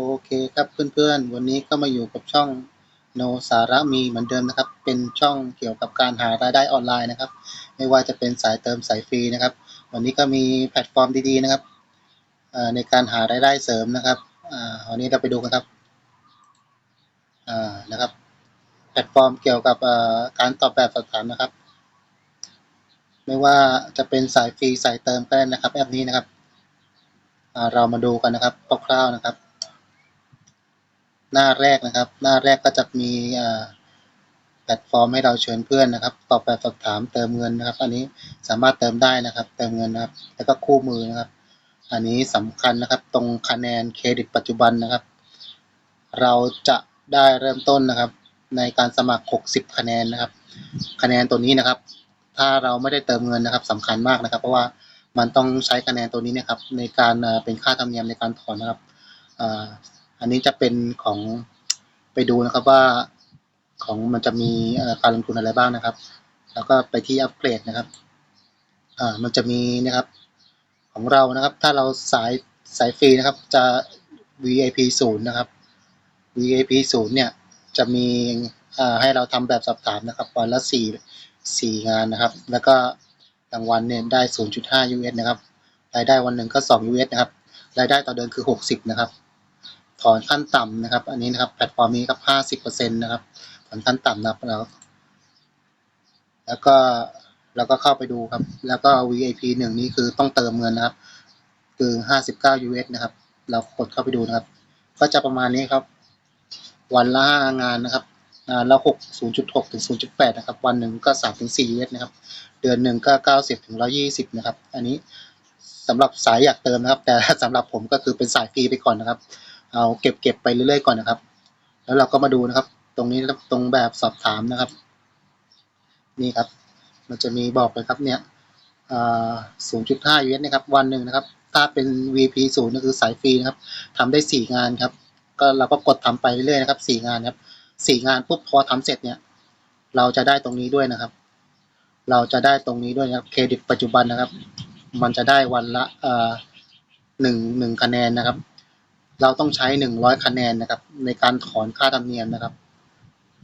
โอเคครับเพื่อนๆ วันนี้ก็มาอยู่กับช่องโนสาระมีเหมือนเดิมนะครับ เป็นช่องเกี่ยวกับการหารายได้ออนไลน์นะครับ ไม่ว่าจะเป็นสายเติมสายฟรีนะครับ วันนี้ก็มีแพลตฟอร์มดีๆนะครับในการหารายได้เสริมนะครับวันนี้เราไปดูกันครับนะครับ แพลตฟอร์มเกี่ยวกับการตอบแบบสอบถามนะครับ ไม่ว่าจะเป็นสายฟรีสายเติมก็ได้นะครับแอปนี้นะครับเรามาดูกันนะครับคร่าวๆนะครับ หน้าแรกนะครับ หน้าแรกก็จะมีแพลตฟอร์มให้เราเชิญเพื่อนนะครับ ตอบแบบสอบถามเติมเงินนะครับ อันนี้สามารถเติมได้นะครับ เติมเงินนะครับ แล้วก็คู่มือนะครับ อันนี้สำคัญนะครับ ตรงคะแนนเครดิตปัจจุบันนะครับ เราจะได้เริ่มต้นนะครับ ในการสมัคร 60 คะแนนนะครับ คะแนนตัวนี้นะครับ ถ้าเราไม่ได้เติมเงินนะครับสำคัญมากนะครับ เพราะว่ามันต้องใช้คะแนนตัวนี้นะครับ ในการเอ่อเป็นค่าธรรมเนียมในการถอนนะครับ อันนี้จะเป็นของไปดูนะครับว่าของมันจะมีการลงทุนอะไรบ้างนะครับ แล้วก็ไปที่อัปเกรดนะครับ อ่า มันจะมีนะครับ ของเรานะครับ ถ้าเราสายสายฟรีนะครับ จะ VIP ศูนย์นะครับ VIP ศูนย์เนี่ยจะมีให้เราทำแบบสอบถามนะครับวันละสี่สี่งานนะครับ แล้วก็รางวัลเนี่ยได้ 0.5 US นะครับ รายได้วันหนึ่งก็ 2 US นะครับ รายได้ต่อเดือนคือ 60 นะครับ ถอนขั้นต่ำนะครับ อันนี้นะครับแพลตฟอร์มนี้ครับ50%นต์นะครับถอนขั้นต่ำนะครับแล้วแล้วก็แล้วก็เข้าไปดูครับ แล้วก็ VIP หนึ่งนี้คือต้องเติมเงินนะครับ คือ59 US นะครับ เรากดเข้าไปดูนะครับ ก็จะประมาณนี้ครับ วันละห้างานนะครับงานละหกศูนย์จุดหกถึงศูนย์จุดแปดนะครับ วันหนึ่งก็สามถึงสี่ US นะครับ เดือนหนึ่งก็เก้าสิบถึงร้อยี่สิบนะครับ อันนี้สำหรับสายอยากเติมนะครับ แต่สำหรับผมก็คือเป็นสายฟรีไปก่อนนะครับ เอาเก็บเก็บไปเรื่อยๆก่อนนะครับ แล้วเราก็มาดูนะครับ ตรงนี้ตรงแบบสอบถามนะครับ นี่ครับ มันจะมีบอกเลยครับเนี่ยอ่า0.5 US นะครับ วันหนึ่งนะครับ ถ้าเป็น VP ศูนย์ก็คือสายฟรีนะครับทำได้สี่งานครับ ก็เราก็กดทำไปเรื่อยๆนะครับสี่งานครับสี่งานปุ๊บพอทำเสร็จเนี่ย เราจะได้ตรงนี้ด้วยนะครับ เราจะได้ตรงนี้ด้วยนะครับเครดิตปัจจุบันนะครับ มันจะได้วันละหนึ่งหนึ่งคะแนนนะครับ เราต้องใช้หนึ่งร้อยคะแนนนะครับ ในการถอนค่าธรรมเนียมนะครับ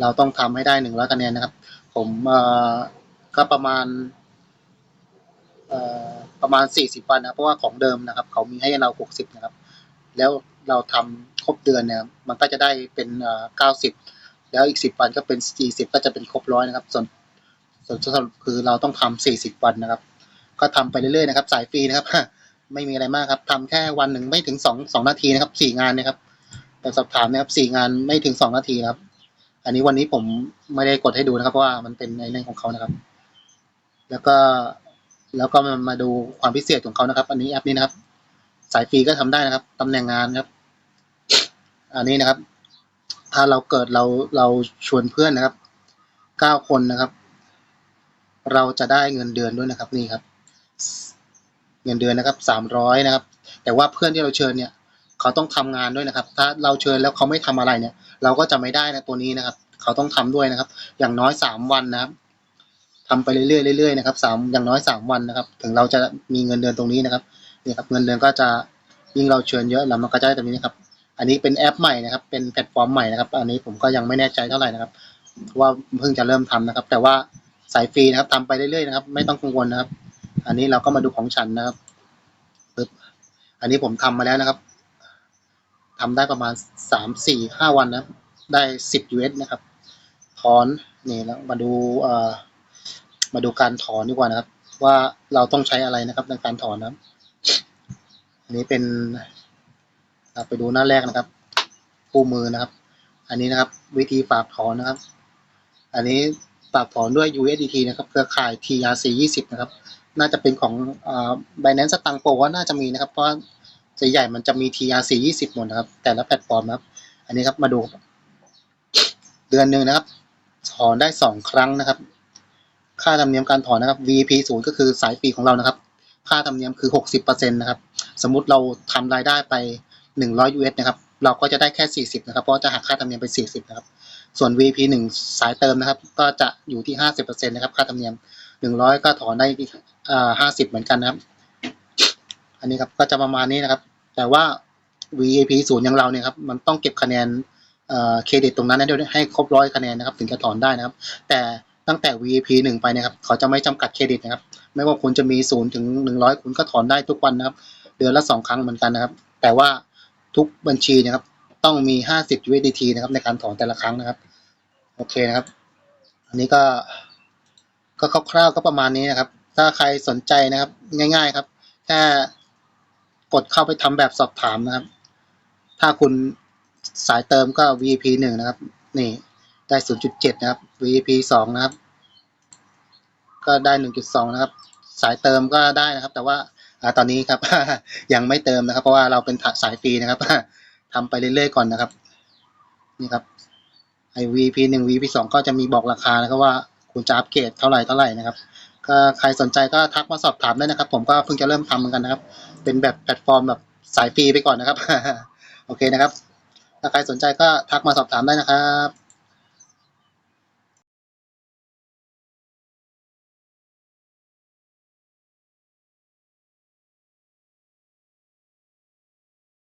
เราต้องทำให้ได้หนึ่งร้อยคะแนนนะครับ ผมเอ่อก็ประมาณประมาณสี่สิบวันนะเพราะว่าของเดิมนะครับ เขามีให้เราหกสิบนะครับ แล้วเราทำครบเดือนเนี่ยมันก็จะได้เป็นเก้าสิบแล้วอีกสิบวันก็เป็นสี่สิบก็จะเป็นครบร้อยนะครับ ส่วนส่วนสรุปคือเราต้องทำสี่สิบวันนะครับ ก็ทำไปเรื่อยๆนะครับ สายฟรีนะครับ ไม่มีอะไรมากครับทำแค่วันหนึ่งไม่ถึงสองสองนาทีนะครับสี่งานนะครับ แต่สอบถามนะครับสี่งานไม่ถึงสองนาทีครับ อันนี้วันนี้ผมไม่ได้กดให้ดูนะครับเพราะว่ามันเป็นในเรื่องของเขานะครับ แล้วก็แล้วก็มามาดูความพิเศษของเขานะครับ อันนี้แอปนี้นะครับ สายฟรีก็ทำได้นะครับตำแหน่งงานครับ อันนี้นะครับ ถ้าเราเกิดเราเราชวนเพื่อนนะครับเก้าคนนะครับ เราจะได้เงินเดือนด้วยนะครับนี่ครับ เงินเดือนนะครับสามร้อยนะครับ แต่ว่าเพื่อนที่เราเชิญเนี่ยเขาต้องทำงานด้วยนะครับ ถ้าเราเชิญแล้วเขาไม่ทำอะไรเนี่ย เราก็จะไม่ได้นะตัวนี้นะครับ เขาต้องทำด้วยนะครับ อย่างน้อยสามวันนะครับทำไปเรื่อยๆเรื่อยๆนะครับสามอย่างน้อยสามวันนะครับ ถึงเราจะมีเงินเดือนตรงนี้นะครับนี่ครับ เงินเดือนก็จะยิ่งเราเชิญเยอะแล้วมันก็จะได้ตรงนี้นะครับอันนี้เป็นแอปใหม่นะครับ เป็นแพลตฟอร์มใหม่นะครับ อันนี้ผมก็ยังไม่แน่ใจเท่าไหร่นะครับเพราะว่าเพิ่งจะเริ่มทำนะครับ แต่ว่าสายฟรีนะครับทำไปเรื่อยๆนะครับ ไม่ต้องกังวลนะครับ อันนี้เราก็มาดูของฉันนะครับปึ๊บอันนี้ผมทำมาแล้วนะครับทำได้ประมาณสามสี่ห้าวันนะได้สิบ US นะครับ ถอนนี่แล้วมาดูเอ่อมาดูการถอนดีกว่านะครับ ว่าเราต้องใช้อะไรนะครับในการถอนนะครับอันนี้เป็นไปดูหน้าแรกนะครับคู่มือนะครับ อันนี้นะครับ วิธีฝากถอนนะครับ อันนี้ฝากถอนด้วย USDT นะครับ เครือข่าย TRC 20 นะครับ น่าจะเป็นของอ่า Binance สตังโปว่าน่าจะมีนะครับ เพราะส่วนใหญ่มันจะมี TRC 20 หมดนะครับ แต่ละแพลตฟอร์มครับ อันนี้ครับมาดู เดือนหนึ่งนะครับ ถอนได้สองครั้งนะครับ ค่าธรรมเนียมการถอนนะครับ VP ศูนย์ก็คือสายฟรีของเรานะครับ ค่าธรรมเนียมคือ 60%นะครับ สมมุติเราทำรายได้ไป 100 US นะครับ เราก็จะได้แค่ 40 นะครับ เพราะจะหักค่าธรรมเนียมไป 40 นะครับ ส่วน VP 1 สายเติมนะครับ ก็จะอยู่ที่ 50%นะครับ ค่าธรรมเนียม 100ก็ถอนได้อ่า50เหมือนกันนะครับ อันนี้ครับก็จะประมาณนี้นะครับ แต่ว่า VIP ศูนย์อย่างเราเนี่ยครับมันต้องเก็บคะแนนเครดิตตรงนั้นให้ให้ครบร้อยคะแนนนะครับถึงจะถอนได้นะครับ แต่ตั้งแต่ VIP หนึ่งไปเนะครับเขาจะไม่จำกัดเครดิตนะครับ ไม่ว่าคุณจะมีศูนย์ถึงหนึ่งร้อยคุณก็ถอนได้ทุกวันนะครับ เดือนละสองครั้งเหมือนกันนะครับ แต่ว่าทุกบัญชีนะครับต้องมีห้าสิบ USDT นะครับในการถอนแต่ละครั้งนะครับ โอเคนะครับ อันนี้ก็ ก็คร่าวๆก็ประมาณนี้นะครับ ถ้าใครสนใจนะครับ ง่าย ๆครับ แค่กดเข้าไปทำแบบสอบถามนะครับ ถ้าคุณสายเติมก็ VP หนึ่งนะครับ นี่ได้ 0.7 นะครับ VP สองนะครับ ก็ได้ 1.2 นะครับ สายเติมก็ได้นะครับ แต่ว่าอตอนนี้ครับ ยังไม่เติมนะครับ เพราะว่าเราเป็นสายฟรีนะครับทำไปเรื่อยๆก่อนนะครับ นี่ครับไอ VP หนึ่ง VP สองก็จะมีบอกราคานะครับว่า คุณจะอัปเกรดเท่าไหร่เท่าไหร่นะครับ ก็ใครสนใจก็ทักมาสอบถามได้นะครับ ผมก็เพิ่งจะเริ่มทำเหมือนกันนะครับ เป็นแบบแพลตฟอร์มแบบสายฟรีไปก่อนนะครับ โอเคนะครับ ถ้าใครสนใจก็ทักมาสอบถามได้นะครับ